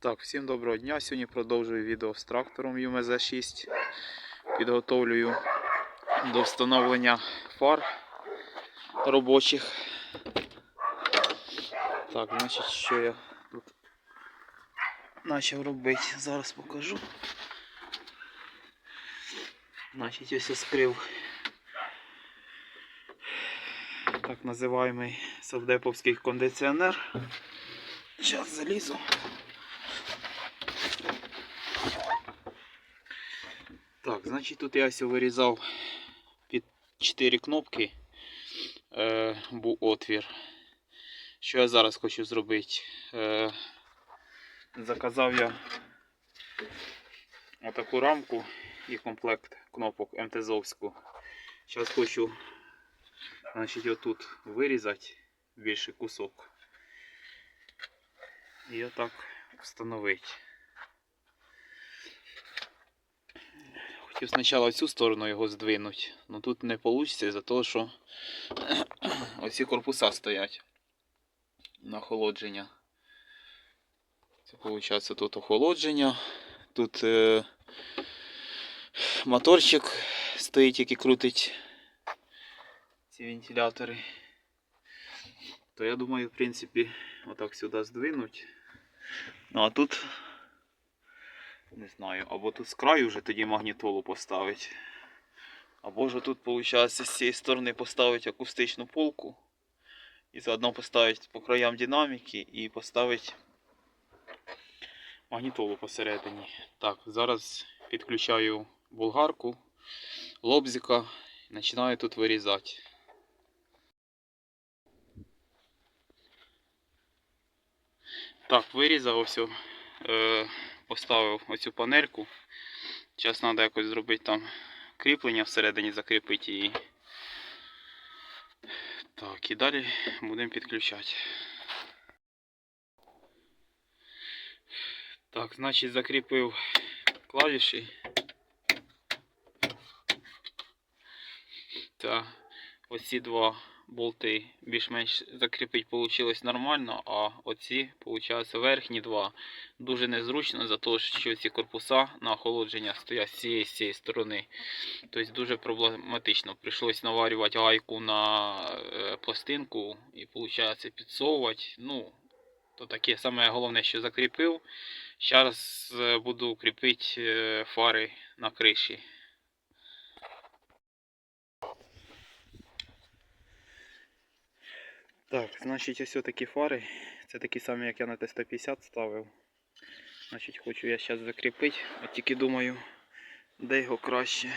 Так, всім доброго дня. Сьогодні продовжую відео з трактором ЮМЗ-6. Підготовлюю до встановлення фар робочих. Так, значить, що я тут почав робити. Зараз покажу. Значить, ось я скрив так називаємий совдеповський кондиціонер. Зараз залізу. Так, значить тут я ось вирізав під 4 кнопки е, був отвір. Що я зараз хочу зробити? Е, заказав я отаку рамку і комплект кнопок МТЗовську. Зараз хочу значить, отут вирізати більший кусок. І отак встановити. Хотів спочатку цю сторону його здвинути, але тут не вийде за того, що оці корпуса стоять на охолодження. Це виходить тут охолодження, тут е, моторчик стоїть, який крутить ці вентилятори. То я думаю, в принципі, отак сюди здвинуть. Ну а тут не знаю, або тут з краю вже тоді магнітолу поставить. Або ж тут, виходить, з цієї сторони поставить акустичну полку. І заодно поставить по краям динаміки і поставить магнітолу посередині. Так, зараз підключаю болгарку, лобзика і починаю тут вирізати. Так, вирізав ось. Е, поставив оцю панельку. Зараз треба якось зробити там кріплення всередині, закріпити її. Так, і далі будемо підключати. Так, значить закріпив клавіші. Та ось ці два болти більш-менш закріпити вийшло нормально, а оці, виходить, верхні два дуже незручно, за те, що ці корпуса на охолодження стоять з цієї з цієї сторони. Тобто дуже проблематично. Прийшлось наварювати гайку на е, пластинку і виходить підсовувати. Ну, то таке саме головне, що закріпив. Зараз е, буду кріпити е, фари на криші. Так, значить ось такі фари. Це такі самі, як я на Т-150 ставив. Значить, хочу я зараз закріпити. От тільки думаю, де його краще.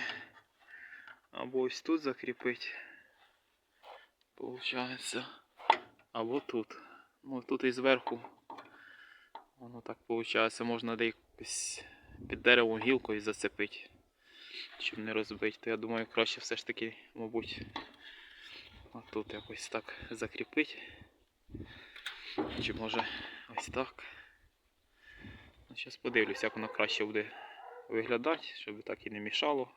Або ось тут закріпити. Получається. Або тут. Ну тут і зверху. Воно так виходить, можна де якось під деревом гілкою зацепити. Щоб не розбити. То я думаю, краще все ж таки, мабуть. От тут якось так закріпити. Чи може ось так. Ну, Зараз подивлюсь, як воно краще буде виглядати, щоб так і не мішало.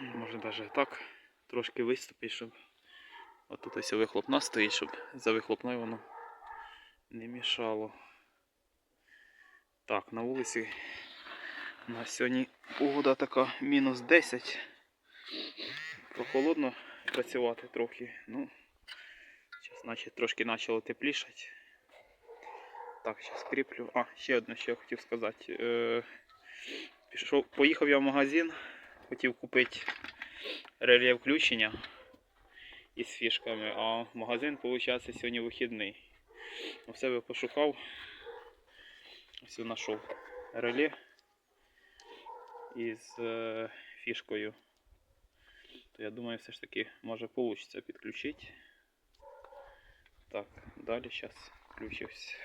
Може навіть так трошки виступити, щоб отут ось вихлопна стоїть, щоб за вихлопною воно не мішало. Так, на вулиці на сьогодні погода така мінус 10 прохолодно працювати трохи. Ну, зараз значить трошки почало теплішати. Так, зараз кріплю. А, ще одне, що я хотів сказати. Е, пішов, поїхав я в магазин, хотів купити реле включення із фішками, а магазин, виходить, сьогодні вихідний. У себе пошукав, все знайшов реле із е, фішкою то я думаю, все ж таки може вийде підключити. Так, далі зараз включився.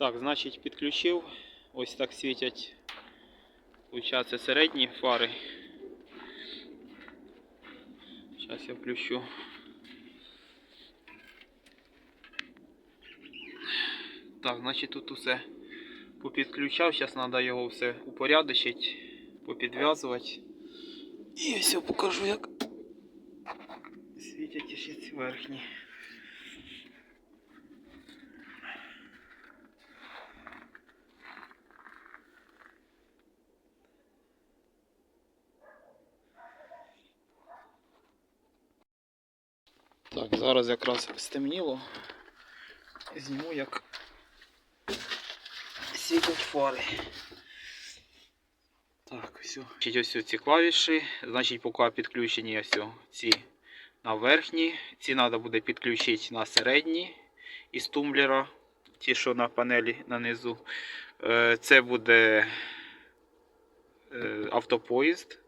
Так, значить, підключив. Ось так світять. Получається середні фари. Зараз я включу. Так, значить тут усе попідключав. Зараз треба його все упорядочити, попідв'язувати. І ось я покажу, як світять ще ці верхні. Так, зараз якраз стемніло. Зніму як світять фари. Так, ось. Значить, ось ці клавіші. Значить, поки підключені ось ці на верхні. Ці треба буде підключити на середні із тумблера. Ті, що на панелі нанизу. Е, Це буде е, автопоїзд.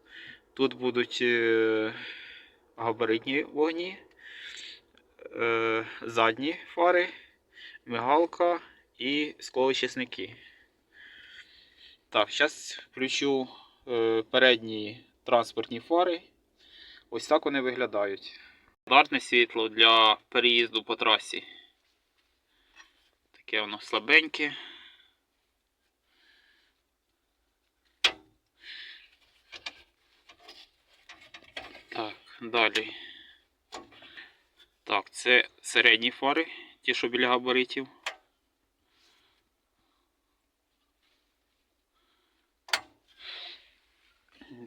Тут будуть е, габаритні вогні, е, задні фари, мигалка і скловичисники. Так, зараз включу е, передні транспортні фари. Ось так вони виглядають. Стандартне світло для переїзду по трасі. Таке воно слабеньке. Так, далі. Це середні фари, ті, що біля габаритів.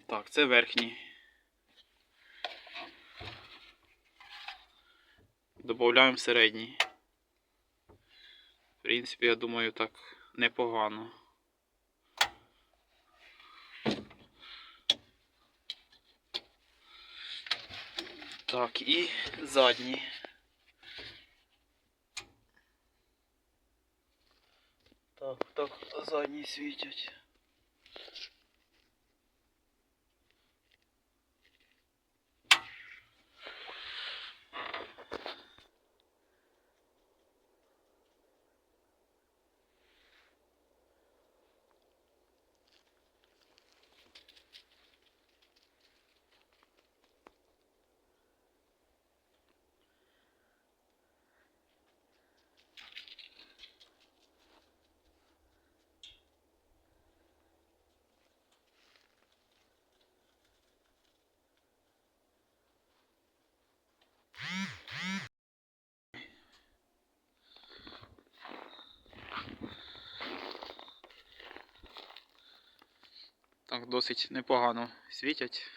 Так, це верхні. Добавляємо середні. В принципі, я думаю, так непогано. Так, і задні. Так, так, задні світять. Так, досить непогано світять.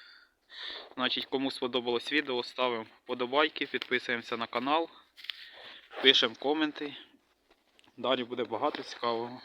Значить, кому сподобалось відео, ставимо подобайки, підписуємося на канал, пишемо коменти. Далі буде багато цікавого.